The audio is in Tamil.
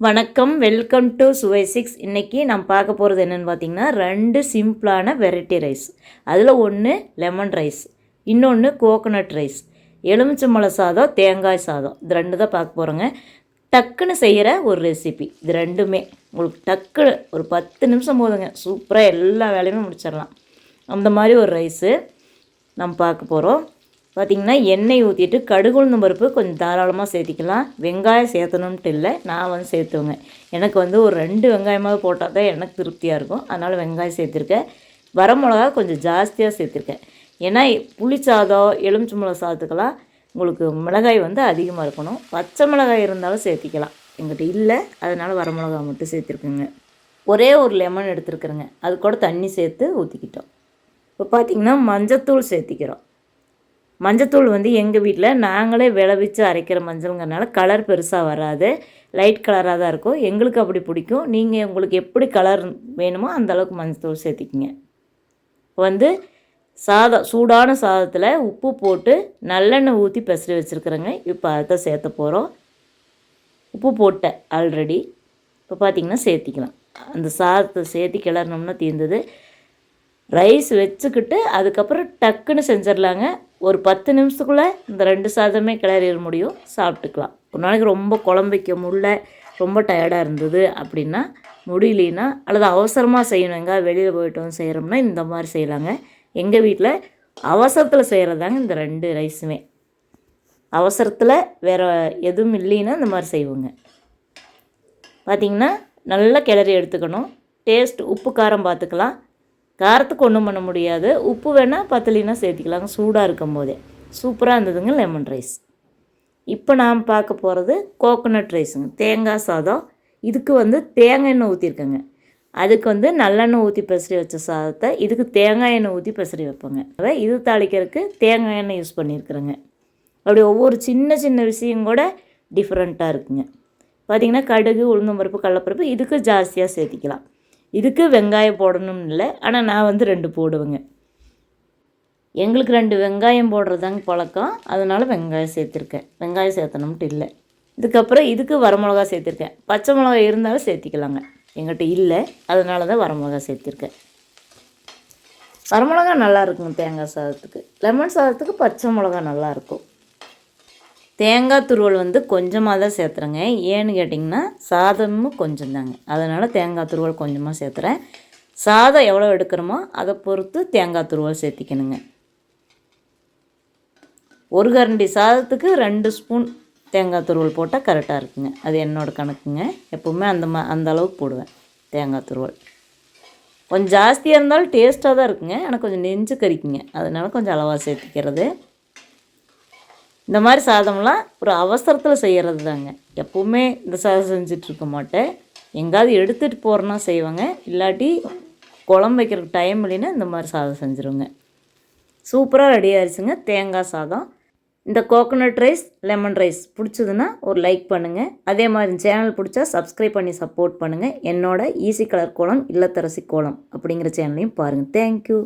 வணக்கம் வெல்கம் டு சுவை சிக்ஸ் இன்றைக்கி நம்ம பார்க்க போகிறது என்னென்னு பார்த்தீங்கன்னா ரெண்டு சிம்பிளான வெரைட்டி ரைஸ் அதில் ஒன்று லெமன் ரைஸ் இன்னொன்று கோகோனட் ரைஸ் எலுமிச்சம்பழ சாதம் தேங்காய் சாதம். இது ரெண்டு தான் பார்க்க போகிறோங்க டக்குன்னு செய்கிற ஒரு ரெசிபி இது ரெண்டுமே. உங்களுக்கு டக்குன்னு ஒரு பத்து நிமிஷம் போதுங்க. சூப்பராக எல்லா வேலையுமே முடிச்சிடலாம். அந்த மாதிரி ஒரு ரைஸு நம்ம பார்க்க போகிறோம் பார்த்திங்கன்னா எண்ணெய் ஊற்றிட்டு கடுகு உளுந்தம் பருப்பு கொஞ்சம் தாராளமாக சேர்த்திக்கலாம். வெங்காயம் சேர்த்தணுன்ட்டு இல்லை நான் வந்து சேர்த்துவேங்க. எனக்கு வந்து ஒரு ரெண்டு வெங்காயமாக போட்டால் தான் எனக்கு திருப்தியாக இருக்கும். அதனால் வெங்காயம் சேர்த்துருக்கேன். வரமிளகா கொஞ்சம் ஜாஸ்தியாக சேர்த்துருக்கேன். ஏன்னா புளி சாதம் மிளகா சாதத்துக்கெல்லாம் உங்களுக்கு மிளகாய் வந்து அதிகமாக இருக்கணும். பச்சை மிளகாய் இருந்தாலும் சேர்த்திக்கலாம். எங்கிட்ட இல்லை அதனால் வரமிளகா மட்டும் சேர்த்துருக்குங்க. ஒரே ஒரு லெமன் எடுத்துருக்குறேங்க. அது கூட தண்ணி சேர்த்து ஊற்றிக்கிட்டோம் இப்போ பார்த்திங்கன்னா மஞ்சத்தூள் சேர்த்திக்கிறோம். மஞ்சத்தூள் வந்து எங்கள் வீட்டில் நாங்களே விளைவிச்சு அரைக்கிற மஞ்சள்ங்கிறனால கலர் பெருசாக வராது. லைட் கலராக தான் இருக்கும். எங்களுக்கு அப்படி பிடிக்கும். நீங்கள் உங்களுக்கு எப்படி கலர் வேணுமோ அந்த அளவுக்கு மஞ்சத்தூள் சேர்த்திக்கிங்க. வந்து சாதம் சூடான சாதத்தில் உப்பு போட்டு நல்லெண்ணெய் ஊற்றி பெசரி வச்சுருக்குறேங்க. இப்போ அதை சேர்த்த போகிறோம் உப்பு போட்டேன் ஆல்ரெடி இப்போ பார்த்திங்கன்னா சேர்த்திக்கலாம். அந்த சாதத்தை சேர்த்து கிளறினோம்னா தீர்ந்தது ரைஸ் வச்சுக்கிட்டு அதுக்கப்புறம் டக்குன்னு செஞ்சிடலாங்க. ஒரு பத்து நிமிஷத்துக்குள்ளே இந்த ரெண்டு சாதமே கிளறிட முடியும். சாப்பிட்டுக்கலாம். ஒரு நாளைக்கு ரொம்ப குழம்பு வைக்க முடியல ரொம்ப டயர்டாக இருந்தது அப்படின்னா முடியலனா அல்லது அவசரமாக செய்யணுங்க வெளியில் போயிட்டு வந்து செய்கிறோம்னா இந்த மாதிரி செய்யலாங்க. எங்கள் வீட்டில் அவசரத்தில் செய்கிறதாங்க இந்த ரெண்டு ரைஸுமே அவசரத்தில் வேறு எதுவும் இல்லைன்னா இந்த மாதிரி செய்வோங்க. பார்த்திங்கன்னா நல்லா கிளறி எடுத்துக்கணும். டேஸ்ட் உப்பு காரம் பார்த்துக்கலாம் காரத்துக்கு ஒன்றும் பண்ண முடியாது. உப்பு வேணால் பத்தலினா சேர்த்திக்கலாங்க சூடாக இருக்கும் போதே சூப்பராக இருந்ததுங்க லெமன் ரைஸ் இப்போ நாம் பார்க்க போகிறது கோகோனட் ரைஸுங்க தேங்காய் சாதம். இதுக்கு வந்து தேங்காய் எண்ணெய் ஊற்றிருக்கேங்க அதுக்கு வந்து நல்லெண்ணெய் ஊற்றி பெசரி வச்ச சாதத்தை இதுக்கு தேங்காய் எண்ணெய் ஊற்றி பெசரி வைப்பேங்க. அதை இது தாளிக்கிறதுக்கு தேங்காய் எண்ணெய் யூஸ் பண்ணியிருக்கிறேங்க. அப்படி ஒவ்வொரு சின்ன சின்ன விஷயம் கூட டிஃப்ரெண்ட்டாக இருக்குங்க. பார்த்திங்கன்னா கடுகு உளுந்தம்பருப்பு கடலப்பருப்பு இதுக்கு ஜாஸ்தியாக சேர்த்திக்கலாம். இதுக்கு வெங்காயம் போடணும்னு இல்லை. ஆனால் நான் வந்து ரெண்டு போடுவேங்க. எங்களுக்கு ரெண்டு வெங்காயம் போடுறதாங்க பழக்கம். அதனால் வெங்காயம் சேர்த்துருக்கேன். வெங்காயம் சேர்த்தணும்ட்டு இல்லை. இதுக்கப்புறம் இதுக்கு வரமிளகா சேர்த்துருக்கேன். பச்சை மிளகா இருந்தாலும் சேர்த்திக்கலாங்க. எங்கிட்ட இல்லை. அதனால தான் வரமிளகா சேர்த்திருக்கேன். வரமிளகா நல்லா இருக்குங்க தேங்காய் சாதத்துக்கு. லெமன் சாதத்துக்கு பச்சை மிளகா நல்லாயிருக்கும் தேங்காய் துருவல் வந்து கொஞ்சமாக தான் சேர்த்துறேங்க. ஏன்னு கேட்டிங்கன்னா சாதமும் கொஞ்சம் தாங்க அதனால் தேங்காய் துருவல் கொஞ்சமாக சேர்த்துறேன். சாதம் எவ்வளோ எடுக்கிறோமோ அதை பொறுத்து தேங்காய் துருவல் சேர்த்திக்கணுங்க. ஒரு கரண்டி சாதத்துக்கு ரெண்டு ஸ்பூன் தேங்காய் துருவல் போட்டால் கரெக்டாக இருக்குங்க. அது என்னோடய கணக்குங்க. எப்போவுமே அந்த மா அந்த அளவுக்கு போடுவேன் தேங்காய் துருவல். கொஞ்சம் ஜாஸ்தியாக இருந்தாலும் டேஸ்ட்டாக தான் இருக்குங்க. ஆனால் கொஞ்சம் நெஞ்சு கறிக்குங்க அதனால் கொஞ்சம் அளவாக சேர்த்திக்கிறது. இந்த மாதிரி சாதம்லாம் ஒரு அவசரத்தில் செய்கிறது தாங்க எப்போவுமே இந்த சாதம் செஞ்சிட்ருக்க மாட்டேன். எங்காவது எடுத்துகிட்டு போகிறேன்னா செய்வேங்க. இல்லாட்டி குழம்பு வைக்கிறதுக்கு டைம் இல்லைன்னா இந்த மாதிரி சாதம் செஞ்சுருங்க சூப்பராக ரெடி ஆயிடுச்சுங்க தேங்காய் சாதம். இந்த கோகோனட் ரைஸ் லெமன் ரைஸ் பிடிச்சதுன்னா ஒரு லைக் பண்ணுங்கள் அதே மாதிரி சேனல் பிடிச்சா சப்ஸ்கிரைப் பண்ணி சப்போர்ட் பண்ணுங்கள் என்னோட ஈஸி கலர் கோலம் இல்லத்தரசி கோலம் அப்படிங்கிற சேனலையும் பாருங்கள் தேங்க்யூ